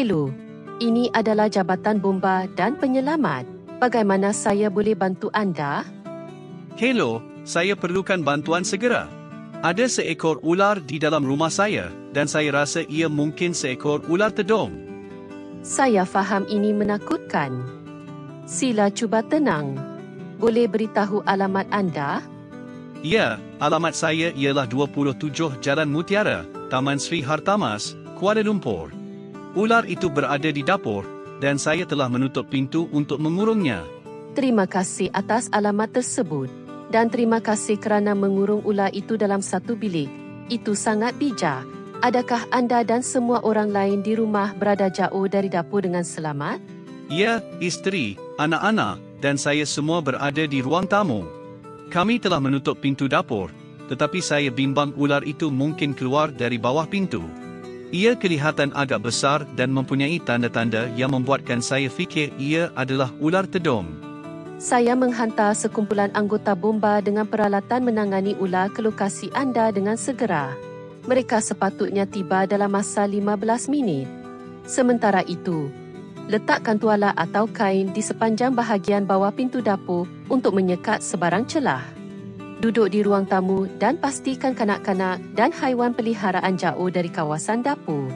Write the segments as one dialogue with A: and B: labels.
A: Hello, ini adalah Jabatan Bomba dan Penyelamat. Bagaimana saya boleh bantu anda?
B: Hello, saya perlukan bantuan segera. Ada seekor ular di dalam rumah saya dan saya rasa ia mungkin seekor ular tedong.
A: Saya faham ini menakutkan. Sila cuba tenang. Boleh beritahu alamat anda?
B: Ya, alamat saya ialah 27 Jalan Mutiara, Taman Sri Hartamas, Kuala Lumpur. Ular itu berada di dapur dan saya telah menutup pintu untuk mengurungnya.
A: Terima kasih atas alamat tersebut. Dan terima kasih kerana mengurung ular itu dalam satu bilik. Itu sangat bijak. Adakah anda dan semua orang lain di rumah berada jauh dari dapur dengan selamat?
B: Ya, isteri, anak-anak dan saya semua berada di ruang tamu. Kami telah menutup pintu dapur, tetapi saya bimbang ular itu mungkin keluar dari bawah pintu. Ia kelihatan agak besar dan mempunyai tanda-tanda yang membuatkan saya fikir ia adalah ular tedong.
A: Saya menghantar sekumpulan anggota bomba dengan peralatan menangani ular ke lokasi anda dengan segera. Mereka sepatutnya tiba dalam masa 15 minit. Sementara itu, letakkan tuala atau kain di sepanjang bahagian bawah pintu dapur untuk menyekat sebarang celah. Duduk di ruang tamu dan pastikan kanak-kanak dan haiwan peliharaan jauh dari kawasan dapur.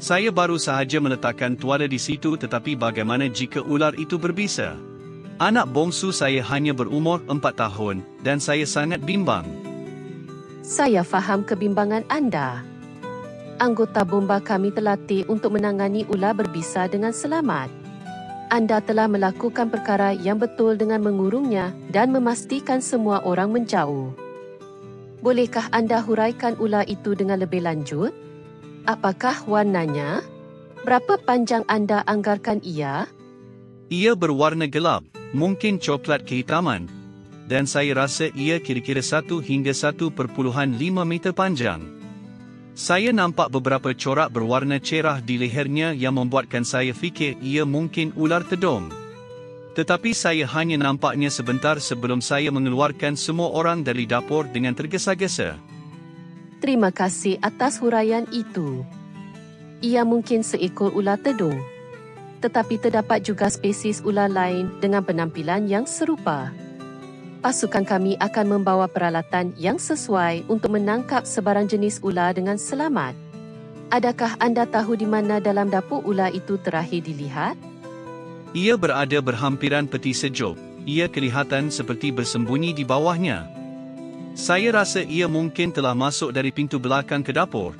B: Saya baru sahaja meletakkan tuala di situ tetapi bagaimana jika ular itu berbisa? Anak bongsu saya hanya berumur 4 tahun dan saya sangat bimbang.
A: Saya faham kebimbangan anda. Anggota bomba kami terlatih untuk menangani ular berbisa dengan selamat. Anda telah melakukan perkara yang betul dengan mengurungnya dan memastikan semua orang menjauh. Bolehkah anda huraikan ular itu dengan lebih lanjut? Apakah warnanya? Berapa panjang anda anggarkan ia?
B: Ia berwarna gelap, mungkin coklat kehitaman, dan saya rasa ia kira-kira 1 hingga 1.5 meter panjang. Saya nampak beberapa corak berwarna cerah di lehernya yang membuatkan saya fikir ia mungkin ular tedong. Tetapi saya hanya nampaknya sebentar sebelum saya mengeluarkan semua orang dari dapur dengan tergesa-gesa.
A: Terima kasih atas huraian itu. Ia mungkin seekor ular tedung tetapi terdapat juga spesies ular lain dengan penampilan yang serupa. Pasukan kami akan membawa peralatan yang sesuai untuk menangkap sebarang jenis ular dengan selamat. Adakah anda tahu di mana dalam dapur ular itu terakhir dilihat?
B: Ia berada berhampiran peti sejuk. Ia kelihatan seperti bersembunyi di bawahnya. Saya rasa ia mungkin telah masuk dari pintu belakang ke dapur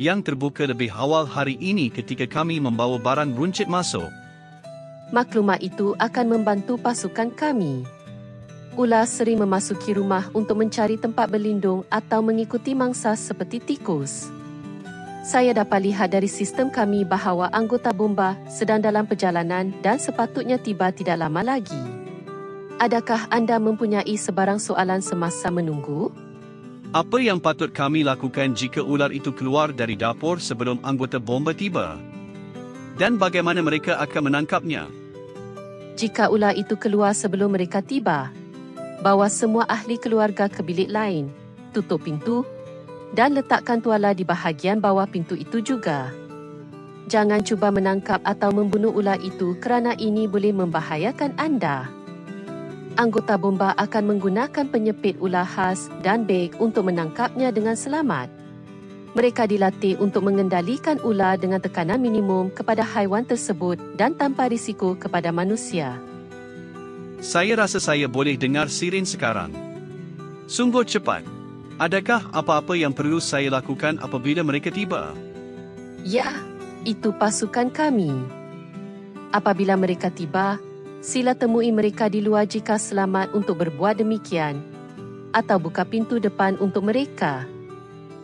B: yang terbuka lebih awal hari ini ketika kami membawa barang runcit masuk.
A: Maklumat itu akan membantu pasukan kami. Ular sering memasuki rumah untuk mencari tempat berlindung atau mengikuti mangsa seperti tikus. Saya dapat lihat dari sistem kami bahawa anggota bomba sedang dalam perjalanan dan sepatutnya tiba tidak lama lagi. Adakah anda mempunyai sebarang soalan semasa menunggu?
B: Apa yang patut kami lakukan jika ular itu keluar dari dapur sebelum anggota bomba tiba? Dan bagaimana mereka akan menangkapnya?
A: Jika ular itu keluar sebelum mereka tiba, bawa semua ahli keluarga ke bilik lain, tutup pintu dan letakkan tuala di bahagian bawah pintu itu juga. Jangan cuba menangkap atau membunuh ular itu kerana ini boleh membahayakan anda anggota bomba akan menggunakan penyepit ular khas dan beg untuk menangkapnya dengan selamat. Mereka dilatih untuk mengendalikan ular dengan tekanan minimum kepada haiwan tersebut dan tanpa risiko kepada manusia.
B: Saya rasa saya boleh dengar siren sekarang. Sungguh cepat. Adakah apa-apa yang perlu saya lakukan apabila mereka tiba?
A: Ya, itu pasukan kami. Apabila mereka tiba, sila temui mereka di luar jika selamat untuk berbuat demikian atau buka pintu depan untuk mereka.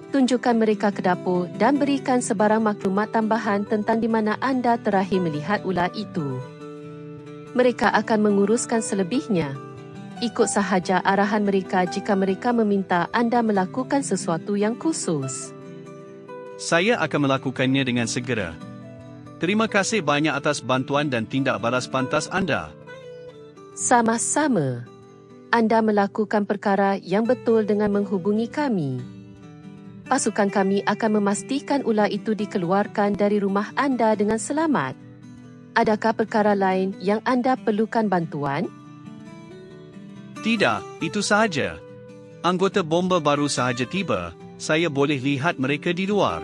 A: Tunjukkan mereka ke dapur dan berikan sebarang maklumat tambahan tentang di mana anda terakhir melihat ular itu. Mereka akan menguruskan selebihnya. Ikut sahaja arahan mereka jika mereka meminta anda melakukan sesuatu yang khusus.
B: Saya akan melakukannya dengan segera. Terima kasih banyak atas bantuan dan tindak balas pantas anda.
A: Sama-sama. Anda melakukan perkara yang betul dengan menghubungi kami. Pasukan kami akan memastikan ular itu dikeluarkan dari rumah anda dengan selamat. Adakah perkara lain yang anda perlukan bantuan?
B: Tidak, itu sahaja. Anggota bomba baru sahaja tiba, saya boleh lihat mereka di luar.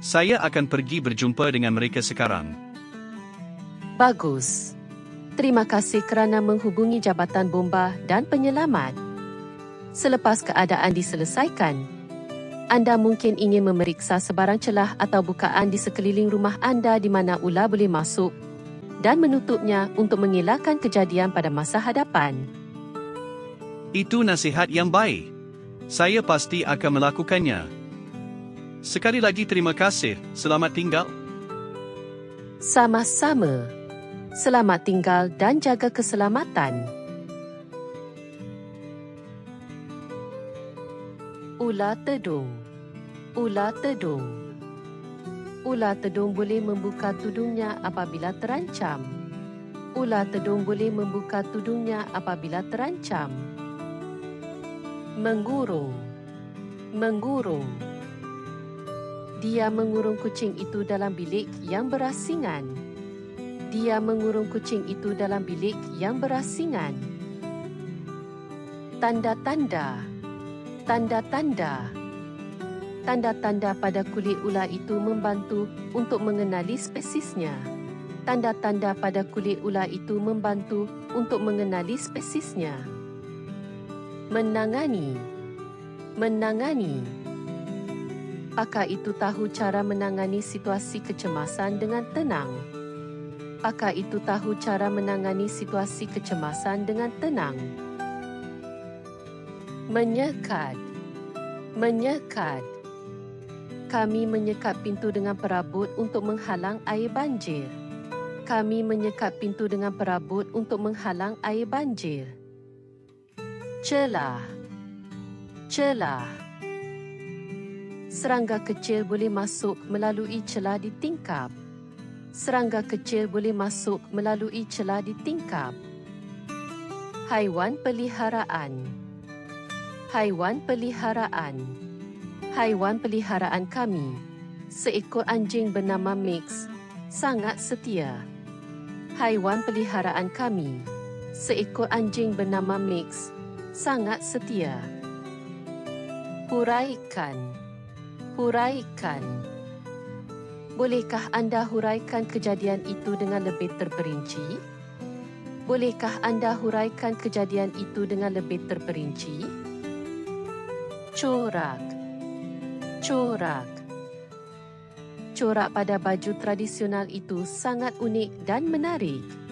B: Saya akan pergi berjumpa dengan mereka sekarang.
A: Bagus. Terima kasih kerana menghubungi Jabatan Bomba dan Penyelamat. Selepas keadaan diselesaikan, anda mungkin ingin memeriksa sebarang celah atau bukaan di sekeliling rumah anda di mana ular boleh masuk dan menutupnya untuk mengelakkan kejadian pada masa hadapan.
B: Itu nasihat yang baik. Saya pasti akan melakukannya. Sekali lagi terima kasih. Selamat tinggal.
A: Sama-sama. Selamat tinggal dan jaga keselamatan. Ular tedung. Ular tedung. Ular tedung boleh membuka tudungnya apabila terancam. Ular tedung boleh membuka tudungnya apabila terancam. Menggurung. Menggurung. Dia mengurung kucing itu dalam bilik yang berasingan. Dia mengurung kucing itu dalam bilik yang berasingan. Tanda-tanda. Tanda-tanda. Tanda-tanda pada kulit ular itu membantu untuk mengenali spesiesnya. Tanda-tanda pada kulit ular itu membantu untuk mengenali spesiesnya. Menangani. Menangani. Pakar itu tahu cara menangani situasi kecemasan dengan tenang. Pakar itu tahu cara menangani situasi kecemasan dengan tenang menyekat. Menyekat. Kami menyekat pintu dengan perabot untuk menghalang air banjir. Kami menyekat pintu dengan perabot untuk menghalang air banjir. Celah. Celah. Serangga kecil boleh masuk melalui celah di tingkap. Serangga kecil boleh masuk melalui celah di tingkap. Haiwan peliharaan haiwan peliharaan haiwan peliharaan kami seekor anjing bernama Mix sangat setia haiwan peliharaan kami seekor anjing bernama Mix sangat setia. Huraikan. Huraikan. Bolehkah anda huraikan kejadian itu dengan lebih terperinci? Bolehkah anda huraikan kejadian itu dengan lebih terperinci? Corak. Corak. Corak pada baju tradisional itu sangat unik dan menarik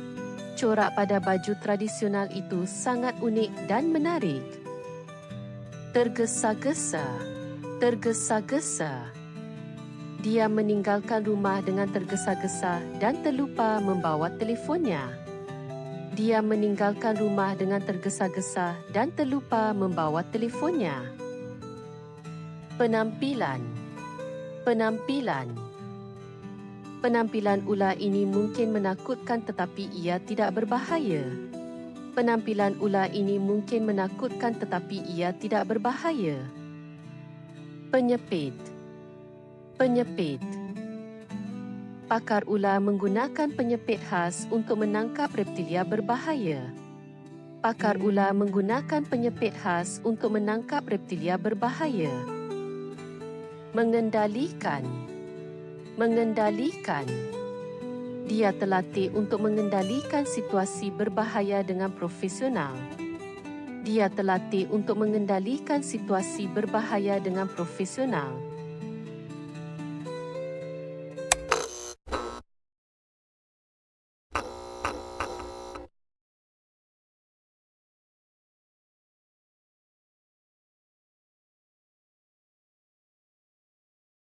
A: corak pada baju tradisional itu sangat unik dan menarik. Tergesa-gesa, tergesa-gesa. Dia meninggalkan rumah dengan tergesa-gesa dan terlupa membawa telefonnya. Dia meninggalkan rumah dengan tergesa-gesa dan terlupa membawa telefonnya. Penampilan. Penampilan. Penampilan ular ini mungkin menakutkan tetapi ia tidak berbahaya. Penampilan ular ini mungkin menakutkan tetapi ia tidak berbahaya. Penyepit. Penyepit. Pakar ular menggunakan penyepit khas untuk menangkap reptilia berbahaya. Pakar ular menggunakan penyepit khas untuk menangkap reptilia berbahaya. Mengendalikan mengendalikan. Dia terlatih untuk mengendalikan situasi berbahaya dengan profesional. Dia terlatih untuk mengendalikan situasi berbahaya dengan profesional.